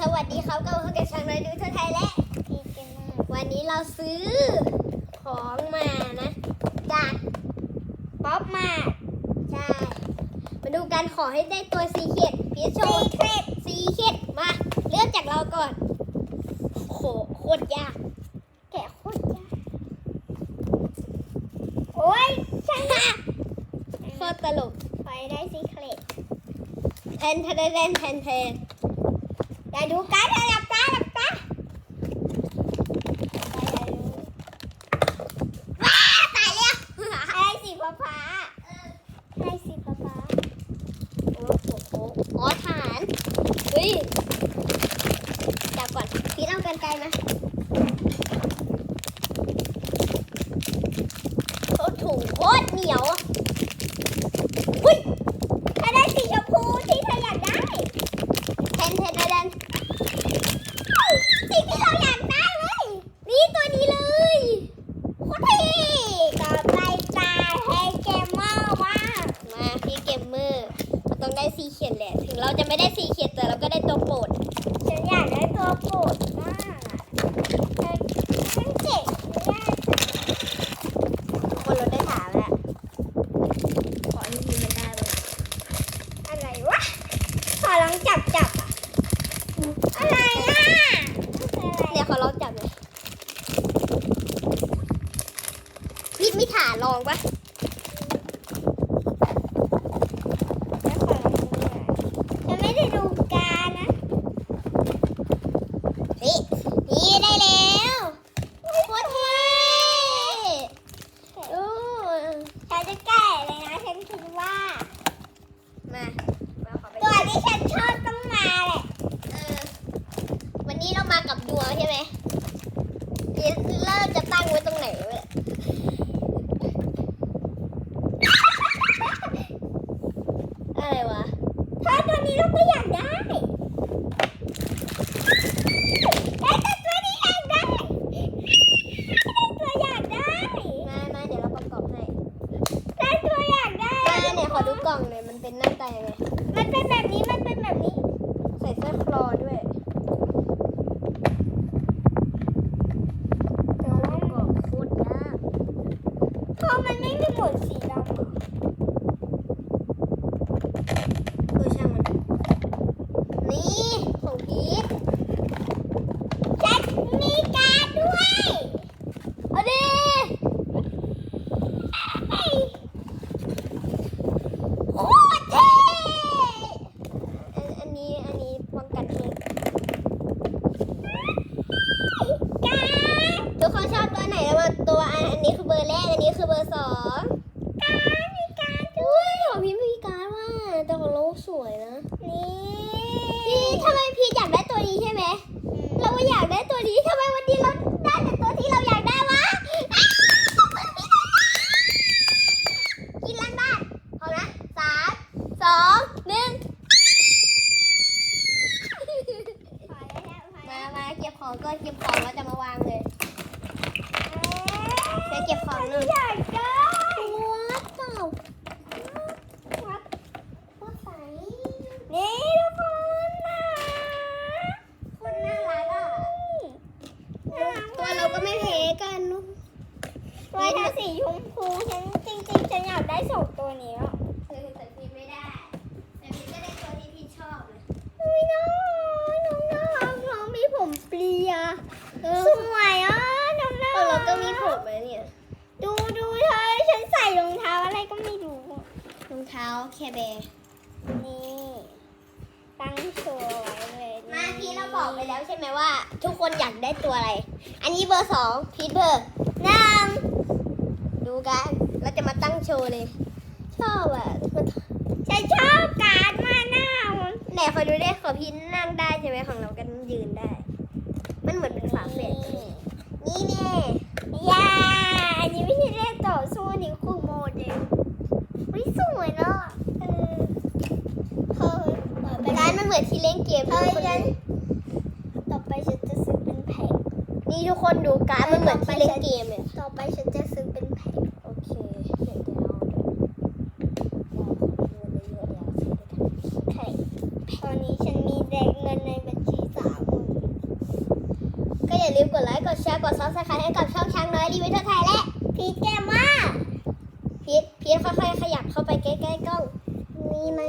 สวัสดีครับกับพวกกับช่างน้อยดูทั่วไทยและพีเกมเมอร์วันนี้เราซื้อของมานะ จากป๊อปมาใช่มาดูกันขอให้ได้ตัวซีเค็ดพีชโชซีว์เครตซีเค็ดมาเริ่มจากเราก่อนโหโคตรยาก แกะโคตรยาก โอ้ยช่างอะโคตรตลกไปได้ซีเครตแทนแทนแทนแทน แต่ดูกันหลับตาหลับตาว้าตายแล้วให้สีฟ้าฟ้าให้สีฟ้าฟ้าโอ้โหอ๋อฐานเฮ้ยจับก่อนพี่เอากันไกลมาโคตรถุงโคตรเหนียวอะอุ้ย ถ้าได้สีชมพูที่เธออยากได้ แทนแทนแทน สีที่เราอยากได้เลย นี่ตัวนี้เลย โคตรเท่ต่อไปตาให้เกมเมอร์ว่า มาพี่เกมเมอร์มันต้องได้ซีเขียดแห ละถึงเราจะไม่ได้ซีเขียดแต่เราก็ได้ตัวโปรดฉันอยากได้ตัวโปรดมากอะแต่ฉันเจ็บไม่ได้คนเราได้ถามแล้วขอที่ทีมันได้เลยอะไรวะ ขอลองจับจับอะอะไรอะอะไร เนี่ยขอลองจับหน่อยพี่ไม่ถาลองปะ แล้วขอลองดูหน่อยฉันไม่ได้ดูการนะ นี่นี่ได้แล้วโคตรเท่โอ้ ฉันจะแก่เลยนะ ฉันคิดว่า มามาขอไป ตัวที่ฉันชอบต้องมาแหละ เออวันนี้เรามากับดวงใช่ไหมเดี๋ยวเราจะตั้งไว้ตรงไหนวะอะไรวะ ถ้าตัวนี้เราก็อยากได้ได้แต่ตัวนี้อยากได้ตัวอยากได้ มามาเดี๋ยวเราประกอบให้ ได้ตัวอยากได้ มาเนี่ยขอดูกล่องหน่อยมันเป็นหน้าตายังไง มันเป็นแบบนี้ มันเป็นแบบนี้ ใส่เสื้อคลอด้วยประกอบโคตรยากเพราะมันไม่มีหมวดสีดำอะ เออช่างมัน นี่ของพีท ฉันมีการดด้วย เอาดิโคตรเท่อันอันนี้อันนี้ป้องกันเอง การด ทุกคนชอบตัวไหนแล้วมาตัวอันอันนี้คือเบอร์แรก อันนี้คือเบอร์สอง การดมีการด อุ้ยของพี่มีการดว่าแต่ของเราสวยนะ นี่ พี่ทำไมพี่อยากได้ตัวนี้ใช่ไหม เราก็อยากได้ตัวนี้ทำไมวันนี้เราได้แต่ตัวที่เราอยากได้วะอ้าวกินล้างบ้านพร้อมนะสามสองหนึ่ง พอแล้วพอ มา แล้ว มาเก็บของก่อนเก็บของแล้วจะมาวางเลยเดี๋ยวเก็บข องหนึ่งอยากได้วัดเปล่าวัดวัดใสนี่ทุกคนนะคนน่ารักอะน่ารักตัวเราก็ไม่แพ้กันเนอะตัวถ้าสีชมพูฉันจริงๆฉันอยากได้สองตัวนี้อะ เออแต่พี่ไม่ได้ แต่พี่ก็ได้ตัวที่พี่ชอบเลย อุ้ยน้องน้องน่ารักน้องมีผมเปลีย เออ สวยอะน้องน่า ของเรา รัก ก็มีผมไหมเนี่ย ดูดูเธอฉันใส่รองเท้าอะไรก็ไม่รู้ รองเท้าแคร์แบร์นี่ตั้งโชว์ไว้เลยมาพี่เราบอกไปแล้วใช่ไหมว่า ทุกคนอยากได้ตัวอะไร อันนี้เบอร์สองพีทเบอร์หนึ่งดูกันเราจะมาตั้งโชว์เลย ชอบอะมันฉันชอบการ์ดมาหน้ามันไหนขอดูได้ขอพี่นั่งได้ใช่ไหมของเรากันยืนได้ มันเหมือนเป็นฝาแฝด มือนที่เล่นเกมเพราะนั้นต่อไปฉันจะซื้อเป็นแพ็คนี่ทุกคนดูการมันเหมือนที่เล่นเกมเลยต่อไปฉันจะซื้อเป็นแพ็คโอเคเดี๋ยวแพ็คตอนนี้ฉันมีแดกเงินในบัญชีสามหมื่นก็อย่าลืมกดไลค์กดแชร์กดซับสไครต์ให้กับช่องช้างน้อยรีวิวทั่วไทยและพีทแกมมาพีทพีทค่อยๆขยับเข้าไปใกล้ๆกล้องมีไหม